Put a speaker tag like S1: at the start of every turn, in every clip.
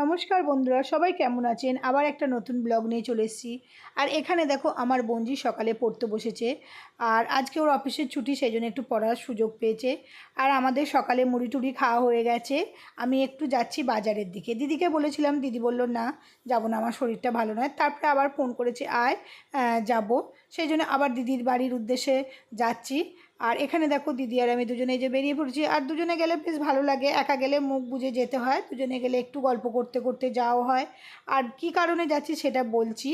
S1: নমস্কার বন্ধুরা, সবাই কেমন আছেন? আবার একটা নতুন ব্লগ নিয়ে চলে এসেছি। আর এখানে দেখো, আমার বোনজি সকালে পড়তে বসেছে। আর আজকে ওর অফিসের ছুটি, সেই জন্য একটু পড়ার সুযোগ পেয়েছে। আর আমাদের সকালে মুড়ি টুড়ি খাওয়া হয়ে গেছে। আমি একটু যাচ্ছি বাজারের দিকে। দিদিকে বলেছিলাম, দিদি বলল, না, যাব না, আমার শরীরটা ভালো নয়। তারপরে আবার ফোন করেছে, আয় যাব। সেই জন্য আবার দিদির বাড়ির উদ্দেশ্যে যাচ্ছি। আর এখানে দেখো দিদি আর আমি দুজনে যে বেরিয়ে পড়ছি। আর দুজনে গেলে বেশ ভালো লাগে। একা গেলে মুখ বুজে যেতে হয়। দুজনে গেলে একটু গল্প করতে করতে যাওয়া হয়। আর কি কারণে যাচ্ছি সেটা বলছি।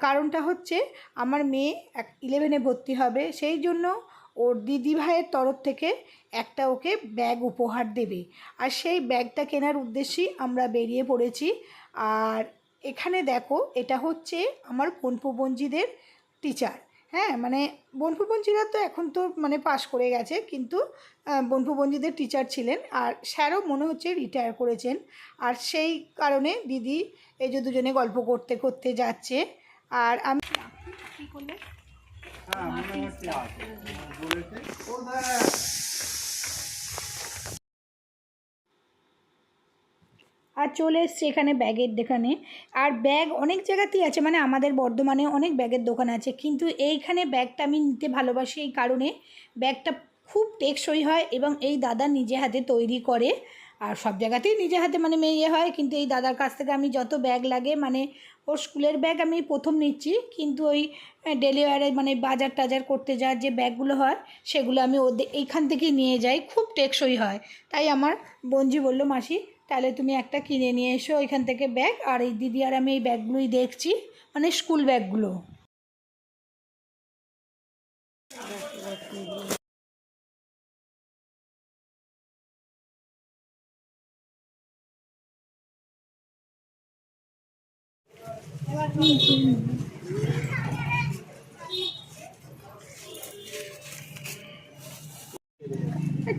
S1: কারণটা হচ্ছে আমার মেয়ে এক ইলেভেনে ভর্তি হবে। সেই জন্য ওর দিদি ভাইয়ের তরফ থেকে একটা ওকে ব্যাগ উপহার দেবে। আর সেই ব্যাগটা কেনার উদ্দেশ্যেই আমরা বেরিয়ে পড়েছি। আর এখানে দেখো, এটা হচ্ছে আমার বনপুবঞ্জিদের টিচার হ্যাঁ মানে বনফুবঞ্জিরা তো এখন তো মানে পাশ করে গেছে কিন্তু বনফুবঞ্জিদের টিচার ছিলেন আর স্যারও মনে হচ্ছে রিটায়ার করেছেন। আর সেই কারণে দিদি এই যে দুজনে গল্প করতে করতে যাচ্ছে। আর আমি কী করলে
S2: হ্যাঁ মোটামুটি আছে বলেছে
S1: আর চলে এসছি এখানে ব্যাগের দোকানে। আর ব্যাগ অনেক জায়গাতেই আছে মানে আমাদের বর্ধমানে অনেক ব্যাগের দোকান আছে। কিন্তু এইখানে ব্যাগটা আমি নিতে ভালোবাসি এই কারণে ব্যাগটা খুব টেকসই হয় এবং এই দাদা নিজে হাতে তৈরি করে। আর সব জায়গাতেই নিজে হাতে মানে মেয়ে হয়, কিন্তু এই দাদার কাছ থেকে আমি যত ব্যাগ লাগে মানে ওর স্কুলের ব্যাগ আমি প্রথম নিচ্ছি। কিন্তু ওই ডেলিভারি মানে বাজার টাজার করতে যাওয়ার যে ব্যাগগুলো হয়, সেগুলো আমি ওদের এইখান থেকেই নিয়ে যাই। খুব টেকসই হয়। তাই আমার বঞ্জি বলল, মাসি তাহলে তুমি একটা কিনে নিয়ে এসো এখান থেকে ব্যাগ। আর এই দিদি আর আমি এই ব্যাগগুলোই দেখছি মানে স্কুল ব্যাগগুলো।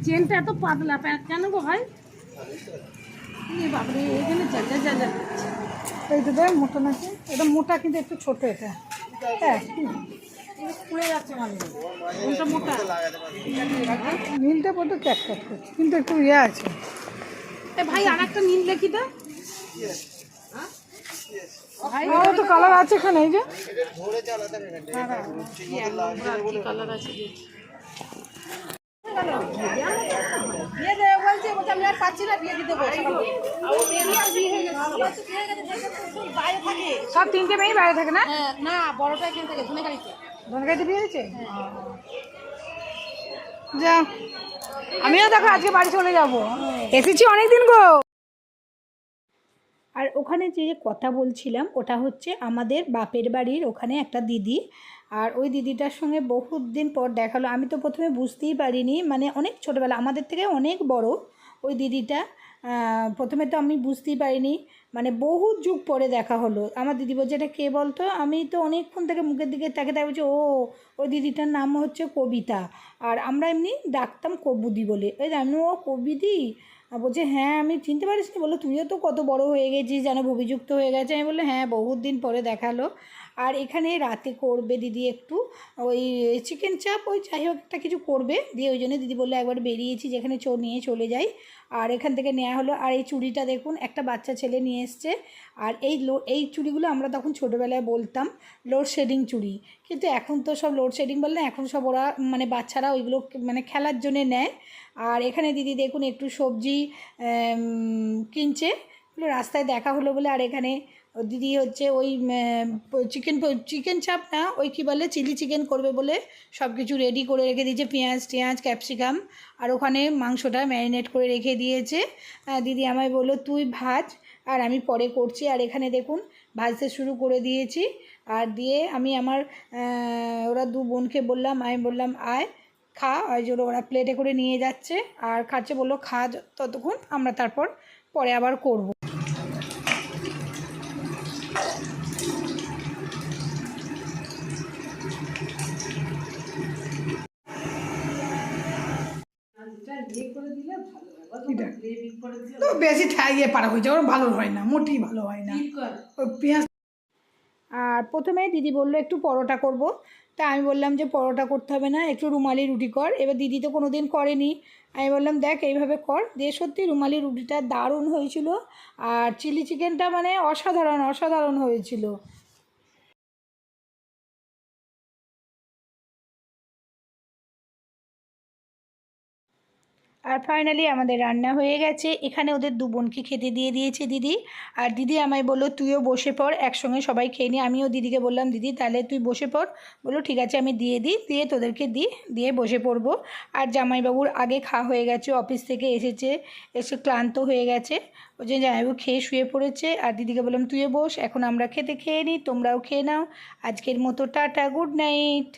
S3: চেনটা এত পাতলা কেন গো এই বাপরে এখানে
S1: এই তো দেখ মোটা নাকি? এটা মোটা কিন্তু একটু ছোট এটা। হ্যাঁ।
S3: পুড়ে যাচ্ছে মানে। কোনটা মোটা?
S1: নীলটা বড্ড ক্যাট ক্যাট করছে কিন্তু একটু ইয়ে আছে।
S3: এ ভাই আর একটা নীল দেখি তো। ভাই
S1: তো কালার আছে এখানে এই যে।
S3: কালার আছে
S1: সব তিনটে মেয়েই বাইরে থাকে না?
S3: না বড়টা এখান থেকে ধনে গাড়িতে
S1: ধনগাইতে বিয়ে হয়েছে? যা, আমিও দেখো, আজকে বাড়ি চলে যাব। এসেছি অনেক দিন গো। আর ওখানে যে কথা বলছিলাম, ওটা হচ্ছে আমাদের বাপের বাড়ির ওখানে একটা দিদি। আর ওই দিদিটার সঙ্গে বহুত দিন পর দেখাল আমি তো প্রথমে বুঝতেই পারিনি মানে অনেক ছোটোবেলা, আমাদের থেকে অনেক বড় ওই দিদিটা। প্রথমে তো আমি বুঝতেই পারিনি মানে বহু যুগ পরে দেখা হলো। আমার দিদি বলছে, এটা কে বলতো? আমি তো অনেকক্ষণ থেকে মুখের দিকে তাকে তাই বলছি, ও, ওই দিদিটার নাম হচ্ছে কবিতা। আর আমরা এমনি ডাকতাম কবুদি বলে। ওই আমি, ও, কবিদি? বলছে হ্যাঁ আমি চিনতে পারিস নি বলল, তুইও তো কত বড় হয়ে গেছিস, যেন ভবিযুক্ত হয়ে গেছে আমি বলল হ্যাঁ বহুত দিন পরে দেখাল আর এখানে রাতে করবে দিদি একটু, ওই চিকেন চাপ ওই যাই হোক একটা কিছু করবে, দিয়ে ওই জন্য দিদি বলল একবার বেরিয়েছি, যেখানে চো, নিয়ে চলে যাই। আর এখান থেকে নেওয়া হলো, আর এই চুড়িটা দেখুন, একটা বাচ্চা ছেলে নিয়ে এসছে। আর এই লো, এই চুড়িগুলো আমরা তখন ছোটোবেলায় বলতাম লোডশেডিং চুড়ি। কিন্তু এখন তো সব লোডশেডিং বললে এখন সব ওরা মানে বাচ্চারা ওইগুলো মানে খেলার জন্যে নেয়। আর এখানে দিদি দেখুন একটু সবজি কিনছে। রাস্তায় দেখা হলো বলে, আর এখানে দিদি হচ্ছে ওই চিকেন চিকেন চাপ না ওই কী বলে চিলি চিকেন করবে বলে সব কিছু রেডি করে রেখে দিয়েছে, পেঁয়াজ টেঁয়াজ ক্যাপসিকাম আর ওখানে মাংসটা ম্যারিনেট করে রেখে দিয়েছে। দিদি আমায় বলল, তুই ভাজ, আর আমি পরে করছি। আর এখানে দেখুন, ভাজতে শুরু করে দিয়েছি। আর দিয়ে আমি আমার ওরা দু বোনকে বললাম, আমি বললাম, আয়, খা। ওই জন্য ওরা প্লেটে করে নিয়ে যাচ্ছে। আর খাচ্ছে বলল, খা ততক্ষণ আমরা তারপর পরে আবার করব। তো বেশি ইয়ে পারা হয়ে যায় ওর ভালো হয় না মোটেই ভালো হয় না। ওই পেঁয়াজ আর প্রথমে দিদি বলল একটু পরোটা করব। তা আমি বললাম যে পরোটা করতে হবে না একটু রুমালি রুটি কর। এবার দিদি তো কোনো দিন করেনি। আমি বললাম দেখ এইভাবে কর। দিয়ে সত্যি রুমালি রুটিটা দারুণ হয়েছিল। আর চিলি চিকেনটা মানে অসাধারণ অসাধারণ হয়েছিল। আর ফাইনালি আমাদের রান্না হয়ে গেছে। এখানে ওদের দু বোনকে খেতে দিয়ে দিয়েছে দিদি। আর দিদি আমায় বলল, তুইও বসে পড়, একসঙ্গে সবাই খেয়ে নি। আমিও দিদিকে বললাম, দিদি, তাহলে তুই বসে পড়। বলল, ঠিক আছে, আমি দিয়ে দিই। দিয়ে তোদেরকে দিই, দিয়ে বসে পড়ব। আর জামাইবাবুর আগে খাওয়া হয়ে গেছে, অফিস থেকে এসেছে, এসে ক্লান্ত হয়ে গেছে। ওই জন্য জামাইবাবু খেয়ে শুয়ে পড়েছে। আর দিদিকে বললাম, তুইও বস, এখন আমরা খেতে খেয়ে নিই, তোমরাও খেয়ে নাও। আজকের মতো টাটা, গুড নাইট।